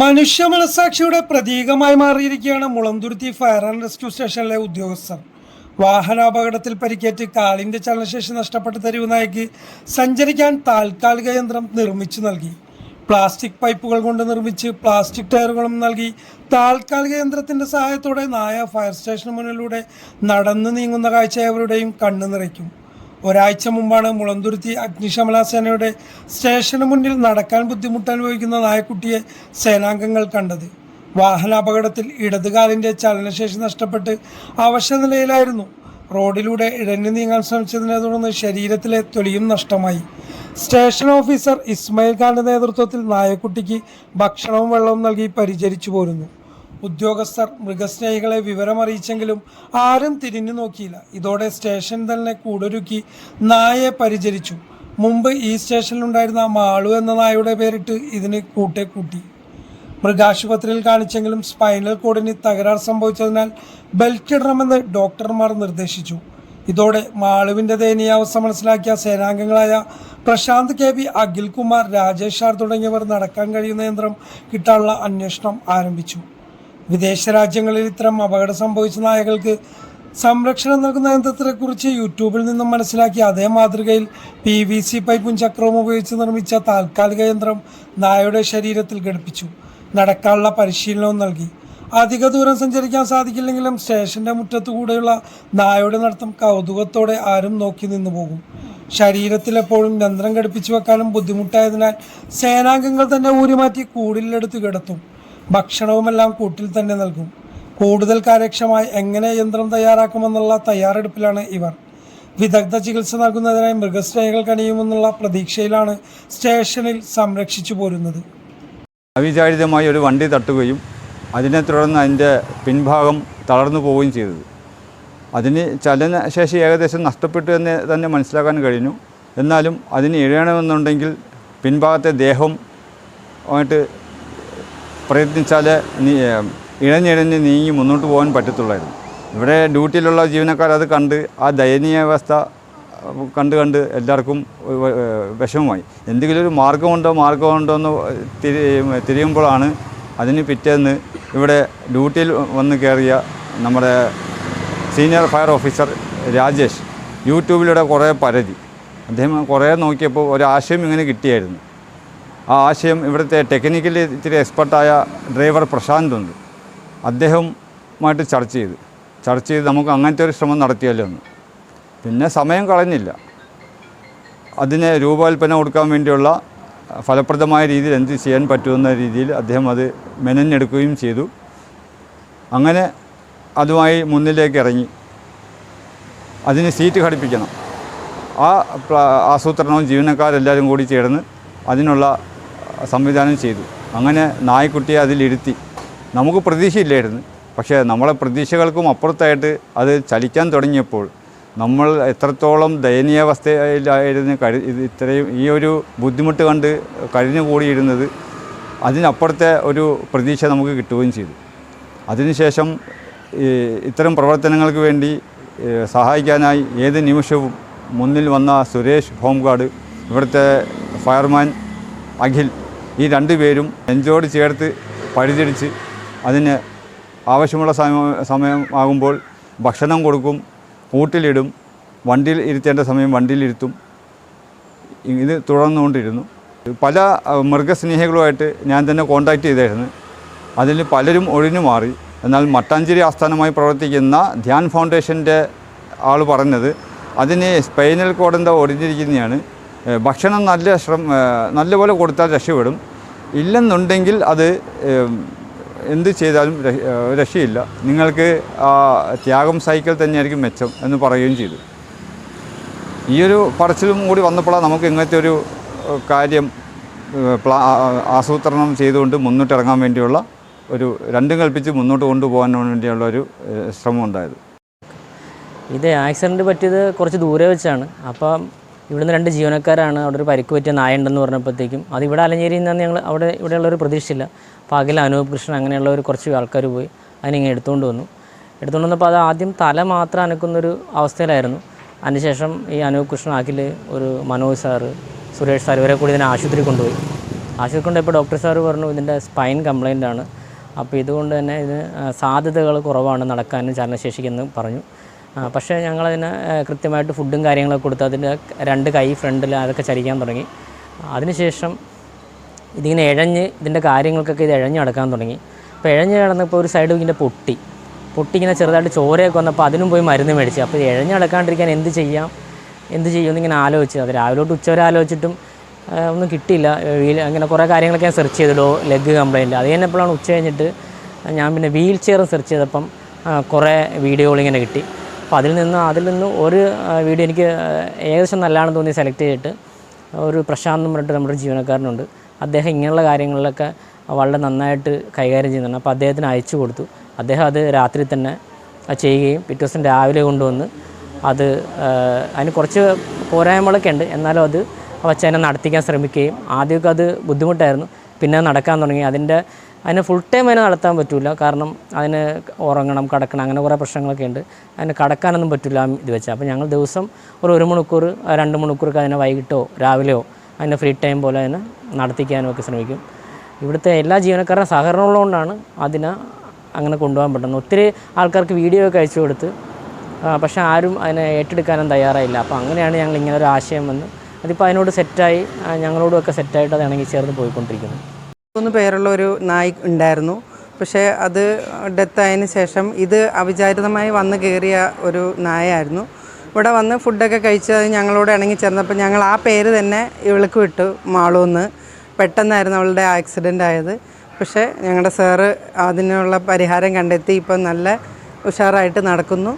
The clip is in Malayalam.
മനുഷ്യ മനസാക്ഷിയുടെ പ്രതീകമായി മാറിയിരിക്കുകയാണ് മുളന്തുരുത്തി ഫയർ ആൻഡ് റെസ്ക്യൂ സ്റ്റേഷനിലെ ഉദ്യോഗസ്ഥർ. വാഹനാപകടത്തിൽ പരിക്കേറ്റ് കാലിന്റെ ചലനശേഷി നഷ്ടപ്പെട്ട തെരുവ് നായ്ക്ക് സഞ്ചരിക്കാൻ താൽക്കാലിക യന്ത്രം നിർമ്മിച്ചു നൽകി. പ്ലാസ്റ്റിക് പൈപ്പുകൾ കൊണ്ട് നിർമ്മിച്ച് പ്ലാസ്റ്റിക് ടയറുകളും നൽകി. താൽക്കാലിക യന്ത്രത്തിന്റെ സഹായത്തോടെ നായ ഫയർ സ്റ്റേഷന് മുന്നിലൂടെ നടന്നു നീങ്ങുന്ന കാഴ്ച അവരുടെയും കണ്ണു നിറയ്ക്കും ഒരാഴ്ച മുമ്പാണ് മുളന്തുരുത്തി അഗ്നിശമന സേനയുടെ സ്റ്റേഷന് മുന്നിൽ നടക്കാൻ ബുദ്ധിമുട്ട് അനുഭവിക്കുന്ന നായക്കുട്ടിയെ സേനാംഗങ്ങൾ കണ്ടത്. വാഹനാപകടത്തിൽ ഇടതുകാലിന്റെ ചലനശേഷി നഷ്ടപ്പെട്ട് അവശനിലയിലായിരുന്നു. റോഡിലൂടെ ഇഴഞ്ഞു നീങ്ങാൻ ശ്രമിച്ചതിനെ തുടർന്ന് ശരീരത്തിലെ തൊലിയും നഷ്ടമായി. സ്റ്റേഷൻ ഓഫീസർ ഇസ്മയിൽ ഖാന്റെ നേതൃത്വത്തിൽ നായക്കുട്ടിക്ക് ഭക്ഷണവും വെള്ളവും നൽകി പരിചരിച്ചു പോരുന്നു. ഉദ്യോഗസ്ഥർ മൃഗസ്നേഹികളെ വിവരമറിയിച്ചെങ്കിലും ആരും തിരിഞ്ഞു നോക്കിയില്ല. ഇതോടെ സ്റ്റേഷൻ തന്നെ കൂടൊരുക്കി നായയെ പരിചരിച്ചു. മുമ്പ് ഈ സ്റ്റേഷനിലുണ്ടായിരുന്ന മാളു എന്ന നായയുടെ പേരിട്ട് ഇതിന് കൂട്ടെ കൂട്ടി മൃഗാശുപത്രിയിൽ കാണിച്ചെങ്കിലും സ്പൈനൽ കോഡിന് തകരാർ സംഭവിച്ചതിനാൽ ബെൽറ്റ് ഇടണമെന്ന് ഡോക്ടർമാർ നിർദ്ദേശിച്ചു. ഇതോടെ മാളുവിന്റെ ദയനീയാവസ്ഥ മനസ്സിലാക്കിയ സേനാംഗങ്ങളായ Prashanth K B Akhilkumar Rajesh R തുടങ്ങിയവർ നടക്കാൻ കഴിയുന്ന യന്ത്രം കിട്ടാനുള്ള അന്വേഷണം ആരംഭിച്ചു. വിദേശ രാജ്യങ്ങളിൽ ഇത്തരം അപകടം സംഭവിച്ച നായകൾക്ക് സംരക്ഷണം നൽകുന്ന യന്ത്രത്തെക്കുറിച്ച് യൂട്യൂബിൽ നിന്നും മനസ്സിലാക്കി അതേ മാതൃകയിൽ പി വി സി പൈപ്പും ചക്രവും ഉപയോഗിച്ച് നിർമ്മിച്ച താൽക്കാലിക യന്ത്രം നായയുടെ ശരീരത്തിൽ ഘടിപ്പിച്ചു. നടക്കാനുള്ള പരിശീലനവും നൽകി. അധിക ദൂരം സഞ്ചരിക്കാൻ സാധിക്കില്ലെങ്കിലും സ്റ്റേഷന്റെ മുറ്റത്തു കൂടെയുള്ള നായയുടെ നടത്തം കൗതുകത്തോടെ ആരും നോക്കി നിന്നു പോകും. ശരീരത്തിൽ എപ്പോഴും യന്ത്രം ഘടിപ്പിച്ചു വെക്കാനും ബുദ്ധിമുട്ടായതിനാൽ സേനാംഗങ്ങൾ തന്നെ ഊരിമാറ്റി കൂടിലെടുത്ത് കിടത്തും. ഭക്ഷണവുമെല്ലാം കൂട്ടിൽ തന്നെ നൽകും. കൂടുതൽ കാര്യക്ഷമമായി എങ്ങനെ യന്ത്രം തയ്യാറാക്കുമെന്നുള്ള തയ്യാറെടുപ്പിലാണ് ഇവർ. വിദഗ്ധ ചികിത്സ നൽകുന്നതിനായി മൃഗസ്നേഹികൾ കണിയുമെന്നുള്ള പ്രതീക്ഷയിലാണ് സ്റ്റേഷനിൽ സംരക്ഷിച്ചു പോരുന്നത്. അവിചാരിതമായി ഒരു വണ്ടി തട്ടുകയും അതിനെ തുടർന്ന് അതിന്റെ പിൻഭാഗം തളർന്നു പോവുകയും ചെയ്തത്. അതിന് ചലനശേഷി ഏകദേശം നഷ്ടപ്പെട്ടു എന്ന് തന്നെ മനസ്സിലാക്കാൻ കഴിഞ്ഞു. എന്നാലും അതിന് ഇഴയണമെന്നുണ്ടെങ്കിൽ പിൻഭാഗത്തെ ദേഹം ആയിട്ട് പ്രയത്നിച്ചാലേ നീ ഇഴഞ്ഞിഴഞ്ഞ് നീങ്ങി മുന്നോട്ട് പോകാൻ പറ്റത്തുള്ളായിരുന്നു. ഇവിടെ ഡ്യൂട്ടിയിലുള്ള ജീവനക്കാർ അത് കണ്ട് ആ ദയനീയാവസ്ഥ കണ്ട് കണ്ട് എല്ലാവർക്കും വിഷമമായി. എന്തെങ്കിലും ഒരു മാർഗമുണ്ടോ മാർഗമുണ്ടോ എന്ന് തിരി തിരിയുമ്പോഴാണ് അതിന് പിറ്റേന്ന് ഇവിടെ ഡ്യൂട്ടിയിൽ വന്ന് കയറിയ നമ്മുടെ സീനിയർ ഫയർ ഓഫീസർ രാജേഷ് യൂട്യൂബിലൂടെ കുറേ പരതി. അദ്ദേഹം കുറേ നോക്കിയപ്പോൾ ഒരാശയം ഇങ്ങനെ കിട്ടിയായിരുന്നു. ആ ആശയം ഇവിടുത്തെ ടെക്നിക്കലി ഇത്തിരി എക്സ്പെർട്ടായ ഡ്രൈവർ പ്രശാന്ത് ഉണ്ട്. അദ്ദേഹവുമായിട്ട് ചർച്ച ചെയ്ത്. ചർച്ച ചെയ്ത് നമുക്ക് അങ്ങനത്തെ ഒരു ശ്രമം നടത്തിയല്ലോ എന്ന്. പിന്നെ സമയം കളഞ്ഞില്ല. അതിന് രൂപകൽപ്പന കൊടുക്കാൻ വേണ്ടിയുള്ള ഫലപ്രദമായ രീതിയിൽ എന്ത് ചെയ്യാൻ പറ്റുമെന്ന രീതിയിൽ അദ്ദേഹം അത് മെനഞ്ഞെടുക്കുകയും ചെയ്തു. അങ്ങനെ അതുമായി മുന്നിലേക്ക് ഇറങ്ങി. അതിന് സീറ്റ് ഘടിപ്പിക്കണം. ആ ആസൂത്രണവും ജീവനക്കാരെല്ലാവരും കൂടി ചേർന്ന് അതിനുള്ള സംവിധാനം ചെയ്തു. അങ്ങനെ നായ്ക്കുട്ടിയെ അതിലിരുത്തി നമുക്ക് പ്രതീക്ഷയില്ലായിരുന്നു. പക്ഷേ നമ്മളെ പ്രതീക്ഷകൾക്കും അപ്പുറത്തായിട്ട് അത് ചലിക്കാൻ തുടങ്ങിയപ്പോൾ നമ്മൾ എത്രത്തോളം ദയനീയാവസ്ഥയിലായിരുന്നു ഇത് ഇത്രയും ഈ ഒരു ബുദ്ധിമുട്ട് കണ്ട് കഴിഞ്ഞുകൂടിയിരുന്നത് അതിനപ്പുറത്തെ ഒരു പ്രതീക്ഷ നമുക്ക് കിട്ടുകയും ചെയ്തു. അതിനുശേഷം ഇത്തരം പ്രവർത്തനങ്ങൾക്ക് വേണ്ടി സഹായിക്കാനായി ഏത് നിമിഷവും മുന്നിൽ വന്ന സുരേഷ് ഹോംഗാർഡ് ഇവിടുത്തെ ഫയർമാൻ അഖിൽ ഈ രണ്ടു പേരും നെഞ്ചോട് ചേർത്ത് പരിചരിച്ച് അതിന് ആവശ്യമുള്ള സമയം സമയമാകുമ്പോൾ ഭക്ഷണം കൊടുക്കും കൂട്ടിലിടും വണ്ടിയിൽ ഇരുത്തേണ്ട സമയം വണ്ടിയിലിരുത്തും ഇത് തുടർന്നുകൊണ്ടിരുന്നു. പല മൃഗസ്നേഹികളുമായിട്ട് ഞാൻ തന്നെ കോണ്ടാക്ട് ചെയ്തായിരുന്നു. അതിൽ പലരും ഒഴിഞ്ഞു മാറി. എന്നാൽ മട്ടാഞ്ചേരി ആസ്ഥാനമായി പ്രവർത്തിക്കുന്ന ധ്യാൻ ഫൗണ്ടേഷന്റെ ആൾ പറഞ്ഞത് അതിന് സ്പൈനൽ കോഡെന്താ ഒടിഞ്ഞിരിക്കുന്നതാണ്. ഏഹ്, ഭക്ഷണം നല്ല ശ്രമ നല്ലപോലെ കൊടുത്താൽ രക്ഷപ്പെടും. ഇല്ലെന്നുണ്ടെങ്കിൽ അത് എന്ത് ചെയ്താലും രക്ഷയില്ല. നിങ്ങൾക്ക് ആ ത്യാഗം സൈക്കിൾ തന്നെയായിരിക്കും മെച്ചം എന്ന് പറയുകയും ചെയ്തു. ഈ ഒരു പറച്ചിലും കൂടി വന്നപ്പോഴാണ് നമുക്ക് ഇങ്ങനത്തെ ഒരു കാര്യം പ്ലാ ആസൂത്രണം ചെയ്തുകൊണ്ട് മുന്നോട്ടിറങ്ങാൻ വേണ്ടിയുള്ള ഒരു രണ്ടും കൽപ്പിച്ച് മുന്നോട്ട് കൊണ്ടുപോകാൻ വേണ്ടിയുള്ള ഒരു ശ്രമം ഉണ്ടായത് ഇത് ആക്സിഡന്റ് പറ്റിയത് കുറച്ച് ദൂരെ വെച്ചാണ്. അപ്പം ഇവിടുന്ന് രണ്ട് ജീവനക്കാരാണ് അവിടെ ഒരു പരിക്ക് പറ്റിയ നായ ഉണ്ടെന്ന് പറഞ്ഞപ്പോഴത്തേക്കും. അത് ഇവിടെ അലഞ്ഞേരിയിൽ നിന്ന് ഞങ്ങൾ അവിടെ ഇവിടെയുള്ളൊരു പ്രതീക്ഷയില്ല. അപ്പോൾ അഖിൽ അനൂപ് കൃഷ്ണൻ അങ്ങനെയുള്ള ഒരു കുറച്ച് ആൾക്കാർ പോയി അതിനിങ്ങനെ എടുത്തുകൊണ്ട് വന്നു. എടുത്തുകൊണ്ട് വന്നപ്പോൾ അത് ആദ്യം തല മാത്രം അനക്കുന്നൊരു അവസ്ഥയിലായിരുന്നു. അതിനുശേഷം ഈ അനൂപ് കൃഷ്ണൻ അഖിൽ ഒരു മനോജ് സാറ് സുരേഷ് സാർ ഇവരെ കൂടി ഇതിനെ ആശുപത്രി കൊണ്ടുപോയി. ആശുപത്രി കൊണ്ടുപോയപ്പോൾ ഡോക്ടർ സാറ് പറഞ്ഞു ഇതിന്റെ സ്പൈൻ കംപ്ലൈന്റ് ആണ് അപ്പോൾ ഇതുകൊണ്ട് തന്നെ ഇതിന് സാധ്യതകൾ കുറവാണ് നടക്കാനും ചലനശേഷിക്കെന്ന് പറഞ്ഞു. പക്ഷേ ഞങ്ങളതിന് കൃത്യമായിട്ട് ഫുഡും കാര്യങ്ങളൊക്കെ കൊടുത്ത് അതിന്റെ രണ്ട് കൈ ഫ്രണ്ടിൽ അതൊക്കെ ചരിക്കാൻ തുടങ്ങി. അതിനുശേഷം ഇതിങ്ങനെ ഇഴഞ്ഞ് ഇതിന്റെ കാര്യങ്ങൾക്കൊക്കെ ഇത് ഇഴഞ്ഞ് നടക്കാൻ തുടങ്ങി. അപ്പോൾ ഇഴഞ്ഞ് കിടന്നപ്പോൾ ഒരു സൈഡ് ഇങ്ങനെ പൊട്ടി. പൊട്ടി ഇങ്ങനെ ചെറുതായിട്ട് ചോരയൊക്കെ വന്നപ്പോൾ അതിനും പോയി മരുന്ന് മേടിച്ചു. അപ്പോൾ ഇഴഞ്ഞ് നടക്കാണ്ടിരിക്കാൻ എന്ത് ചെയ്യാം? എന്ത് ചെയ്യും ഇങ്ങനെ ആലോചിച്ചു. അത് രാവിലെ തൊട്ട് ഉച്ചവരെ ആലോചിച്ചിട്ടും ഒന്നും കിട്ടിയില്ല. വീൽ അങ്ങനെ കുറേ കാര്യങ്ങളൊക്കെ ഞാൻ സെർച്ച് ചെയ്തിടോ ലെഗ് കംപ്ലൈന്റ് അത് കഴിഞ്ഞപ്പോഴാണ് ഉച്ച കഴിഞ്ഞിട്ട് ഞാൻ പിന്നെ വീൽ ചെയർ സെർച്ച് ചെയ്തപ്പം കുറേ വീഡിയോകൾ ഇങ്ങനെ കിട്ടി. അപ്പോൾ അതിൽ നിന്ന് അതിൽ നിന്ന് ഒരു വീഡിയോ എനിക്ക് ഏകദേശം നല്ലതാണെന്ന് തോന്നി സെലക്ട് ചെയ്തിട്ട്. ഒരു പ്രശാന്ത് പറഞ്ഞിട്ട് നമ്മുടെ ജീവനക്കാരനുണ്ട്. അദ്ദേഹം ഇങ്ങനെയുള്ള കാര്യങ്ങളിലൊക്കെ വളരെ നന്നായിട്ട് കൈകാര്യം ചെയ്യുന്നുണ്ട്. അപ്പോൾ അദ്ദേഹത്തിന് അയച്ചു കൊടുത്തു. അദ്ദേഹം അത് രാത്രി തന്നെ ചെയ്യുകയും പിറ്റേ ദിവസം രാവിലെ കൊണ്ടുവന്ന് അത് അതിന് കുറച്ച് പോരായ്മകളൊക്കെ ഉണ്ട്. എന്നാലും അത് വച്ച് അതിനെ നടത്തിക്കാൻ ശ്രമിക്കുകയും ആദ്യമൊക്കെ അത് ബുദ്ധിമുട്ടായിരുന്നു. പിന്നെ നടക്കാൻ തുടങ്ങി. അതിന്റെ അതിന് ഫുൾ ടൈം അതിനെ നടത്താൻ പറ്റില്ല കാരണം അതിന് ഉറങ്ങണം കടക്കണം അങ്ങനെ കുറേ പ്രശ്നങ്ങളൊക്കെ ഉണ്ട്. അതിന് കടക്കാനൊന്നും പറ്റില്ല ഇത് വെച്ചാൽ അപ്പോൾ ഞങ്ങൾ ദിവസം ഒരു ഒരു മണിക്കൂർ രണ്ട് മണിക്കൂറൊക്കെ അതിനെ വൈകിട്ടോ രാവിലെയോ അതിനെ ഫ്രീ ടൈം പോലെ അതിനെ നടത്തിക്കാനും ഒക്കെ ശ്രമിക്കും. ഇവിടുത്തെ എല്ലാ ജീവനക്കാരുടെ സഹകരണം ഉള്ളതുകൊണ്ടാണ് അതിനെ അങ്ങനെ കൊണ്ടുപോകാൻ പറ്റുന്നത്. ഒത്തിരി ആൾക്കാർക്ക് വീഡിയോ ഒക്കെ അയച്ചു കൊടുത്ത് പക്ഷേ ആരും അതിനെ ഏറ്റെടുക്കാനും തയ്യാറായില്ല. അപ്പോൾ അങ്ങനെയാണ് ഞങ്ങൾ ഇങ്ങനെ ഒരു ആശയം വന്ന് അതിപ്പോൾ അതിനോട് സെറ്റായി ഞങ്ങളോടും ഞങ്ങളോടുമൊക്കെ സെറ്റായിട്ട് അത് ഇണങ്ങി ചേർന്ന് പോയിക്കൊണ്ടിരിക്കുന്നത്. മൂന്ന് പേരുള്ള ഒരു നായ് ഉണ്ടായിരുന്നു. പക്ഷേ അത് ഡെത്തായതിന് ശേഷം ഇത് അവിചാരിതമായി വന്ന് കയറിയ ഒരു നായായിരുന്നു. ഇവിടെ വന്ന് ഫുഡൊക്കെ കഴിച്ച് ഞങ്ങളോട് ഇണങ്ങി ചേർന്നപ്പോൾ ഞങ്ങൾ ആ പേര് തന്നെ ഇവൾക്ക് വിട്ടു മാളൂന്ന് പെട്ടെന്നായിരുന്നു അവളുടെ ആക്സിഡന്റ് ആയത്. പക്ഷേ ഞങ്ങളുടെ സാറ് അതിനുള്ള പരിഹാരം കണ്ടെത്തി. ഇപ്പം നല്ല ഉഷാറായിട്ട് നടക്കുന്നു.